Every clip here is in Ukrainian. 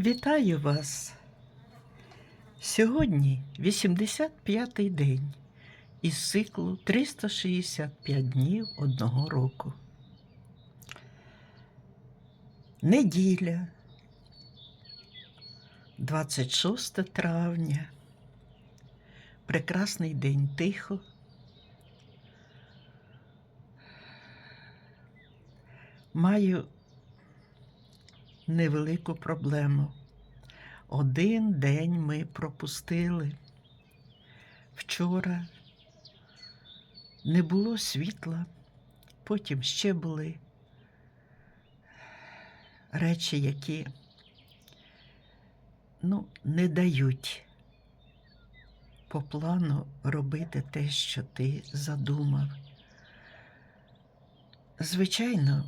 Вітаю вас! Сьогодні 85-й день із циклу 365 днів одного року. Неділя, 26 травня. Прекрасний день тихо. Маю невелику проблему. Один день ми пропустили. Вчора не було світла, потім ще були речі, які ну, не дають по плану робити те, що ти задумав. Звичайно,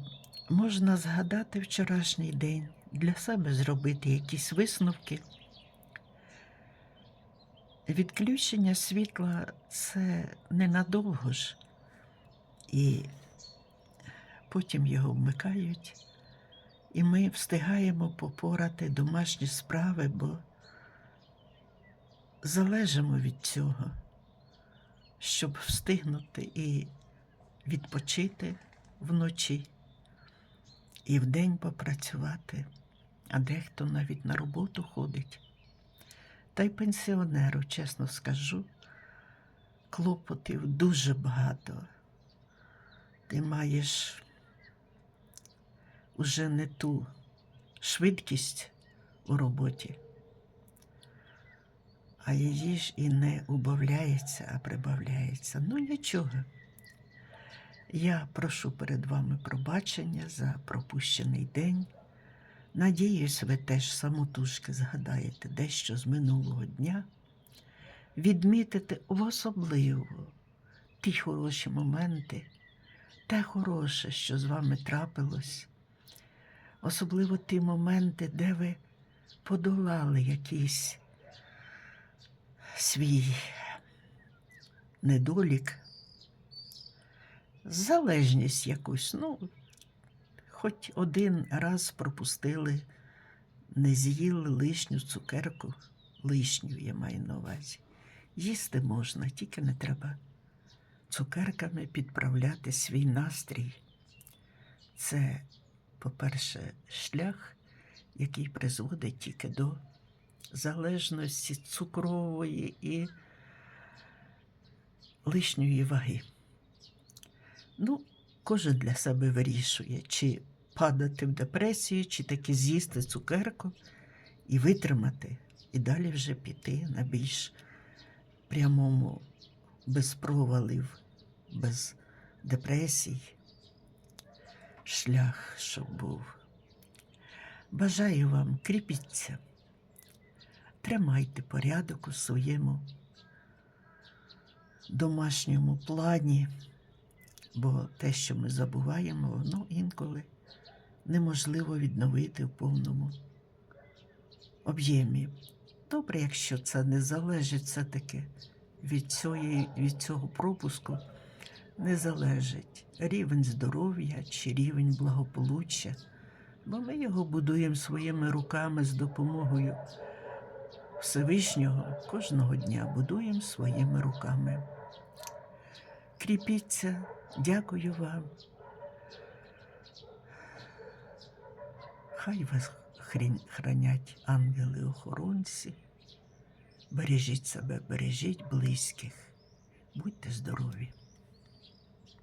можна згадати вчорашній день, для себе зробити якісь висновки. Відключення світла це ненадовго ж, і потім його вмикають, і ми встигаємо попорати домашні справи, бо залежимо від цього, щоб встигнути і відпочити вночі і вдень попрацювати, а дехто навіть на роботу ходить. Та й пенсіонеру, чесно скажу, клопотів дуже багато. Ти маєш уже не ту швидкість у роботі, а її ж і не убавляється, а прибавляється. Ну нічого. Я прошу перед вами пробачення за пропущений день. Надіюсь, ви теж самотужки згадаєте дещо з минулого дня, відмітите в особливо ті хороші моменти, те хороше, що з вами трапилось, особливо ті моменти, де ви подолали якийсь свій недолік залежність якусь. Ну, хоч один раз пропустили, не з'їли лишню цукерку, лишню я маю на увазі. Їсти можна, тільки не треба цукерками підправляти свій настрій. Це, по-перше, шлях, який призводить тільки до залежності цукрової і лишньої ваги. Ну, кожен для себе вирішує, чи падати в депресію, чи таки з'їсти цукерку і витримати, і далі вже піти на більш прямому, без провалів, без депресій, шлях, щоб був. Бажаю вам кріпіться, тримайте порядок у своєму домашньому плані бо те, що ми забуваємо, воно інколи неможливо відновити в повному об'ємі. Добре, якщо це не залежить все-таки від, цієї, від цього пропуску, не залежить рівень здоров'я чи рівень благополуччя, бо ми його будуємо своїми руками з допомогою Всевишнього кожного дня будуємо своїми руками. Кріпіться. Дякую вам. Хай вас хранять ангели-охоронці. Бережіть себе, бережіть близьких. Будьте здорові.